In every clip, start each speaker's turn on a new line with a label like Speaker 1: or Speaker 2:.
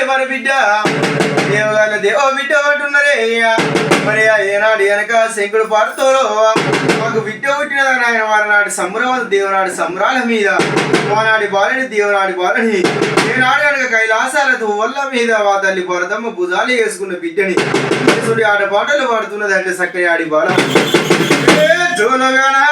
Speaker 1: నాడు మరి బిడ్డ. దేవగాల దేవ బిడ్డ పట్టున్నరే మరి ఆ ఏనాడు వెనక శంకుడు పాడుతోలో మాకు బిడ్డ పుట్టిన ఆయన వారి నాటి సంబరం దేవునాడు సంబరాల మీద. మానాడి బాలని దేవునాడి బాలుని. ఏనాడు వెనక కైలాసాల వల్ల మీద మా తల్లి భరతమ్మ భుజాలు వేసుకున్న బిడ్డని. యేసుడి ఆట పాటలు పాడుతున్నది అంటే చక్కని ఆడి బాల. ఏ జోలగానా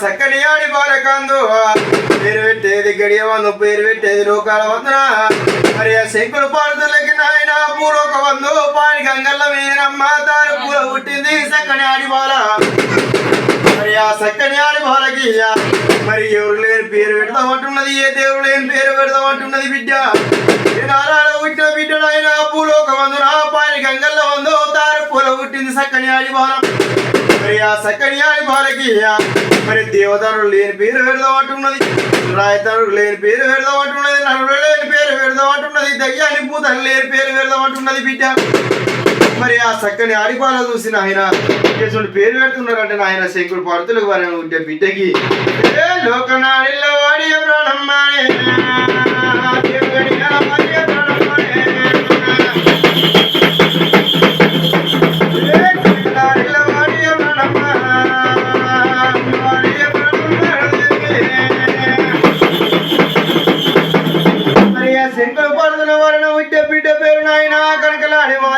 Speaker 1: సక్కని ఆడి బాలకందు పేరు పెట్టేది గడియ వందు పేరు పెట్టేది లోకాల వందన మరి ఆ శంకులు పాడుతులకి నాయన పూలోక వందు పాడి గంగల్ల మీదనమ్మ తారు పూల పుట్టింది సక్కని ఆడి బాల. మరి ఆ సక్కని ఆడి బాలకి మరి ఎవరు లేని పేరు పెడతామంటున్నది? ఏ దేవుడు లేని పేరు పెడతామంటున్నది బిడ్డ? నారాయణ పుట్టిన బిడ్డడు ఆయన పూలోక వందున పాడి గంగల్లో వందు తారు పూల పుట్టింది సక్కని ఆడి బాల మరి ఆ సక్కని ఆడి బాలకి మరి దేవతనుడు లేని పేరు పెడదామంటున్నది రాయతనుడు లేని పేరు పెడదామంటున్నది నరుడు లేని పేరు పెడదామంటున్నది దయ్యాని పూతలు లేని పేరు పెడదామంటున్నది బిడ్డ? మరి ఆ చక్కని ఆడిపాల చూసిన ఆయన చేసుడు పేరు పెడుతున్నారంటే ఆయన శంకుడు పడుతులకు వారి ఉంటే బిడ్డకి. ఏ లోకనాడిలో వాడియ ప్రాణమ్మానే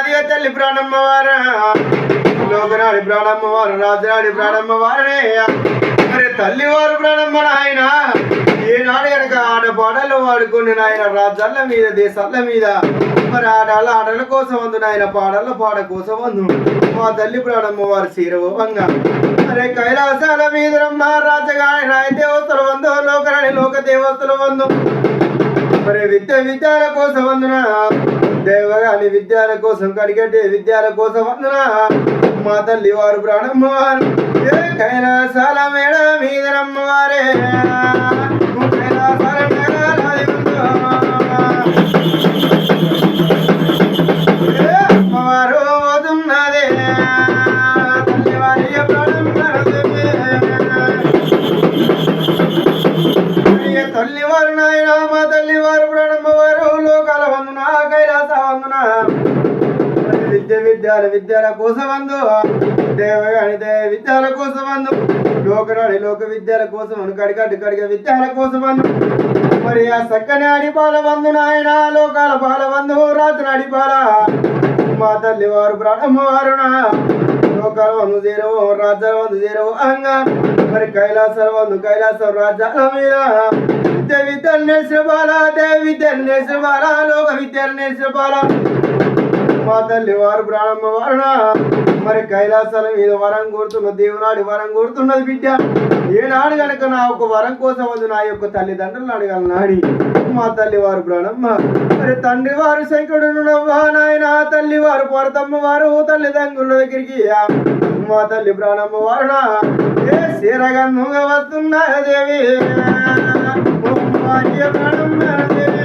Speaker 1: కనకలాడి తల్లి ప్రాణమ్మవారు. లోకనాడి ప్రాణమ్మవారు రాజనాడి ప్రాణమ్మ మరి తల్లి వారు ప్రాణమ్మ నాయన. ఏనాడు కనుక ఆట పాటలు వాడుకుని నాయన రాజ్యాల మీద దేశాల మీద మరి ఆడాల ఆటల కోసం అందు నాయన పాటల పాట కోసం వందు. మా తల్లి ప్రాణమ్మ వారు శీరవంగా అరే కైలాసాల మీద రమ్మ రాజగాని రాయ దేవతలు వందు లోకరాణి లోక దేవతలు వందు. మరి విద్య విద్యాల కోసం వందున? దేవగాని విద్యాల కోసం కడిగట్టే విద్యాల కోసం వందన మా తల్లి వారు ప్రాణమ్మ విద్యాల విద్యాల కోసమందు. దేవగాని విద్యాల కోసమందు. లోకనాడి లోక విద్యాల కోసం కడిగడ్డు కడిగ విద్యాల కోసమందు. మరి ఆ సక్కని అడిపాల వందు నాయన లోకాల పాల వందు రాత్రి మా తల్లి వారు ప్రాణమ్మవారున లోకాల వందు చేరవు రాజ్యాల వందు చేరవు అంగా మరి కైలాసాల వందు కైలాసం రాజ్యాల మీద. విద్య విద్యలు నేర్చిన బాల దేవ విద్యలు నేర్చిన బాల లోక విద్యలు నేర్చిన బాల. మా తల్లి వారు ప్రాణమ్మ వారున మరి కైలాసాల మీద వరం కోరుతున్న దేవునాడి వరం కోరుతున్నది బిడ్డ. ఏనాడు గనక నా ఒక వరం కోసం వద్దు నా యొక్క తల్లిదండ్రులను అడగాలి నాడి మా తల్లి వారు ప్రాణమ్మ మరి తండ్రి వారు శంకరుడు నవ్వా నాయన తల్లి వారు పొరతమ్మ వారు తల్లిదండ్రుల దగ్గరికి మా తల్లి ప్రాణమ్మ వారున ఏ శిరగన్నుగా వస్తున్నా దేవి? ఓ భార్య ప్రాణమ్మ దేవి.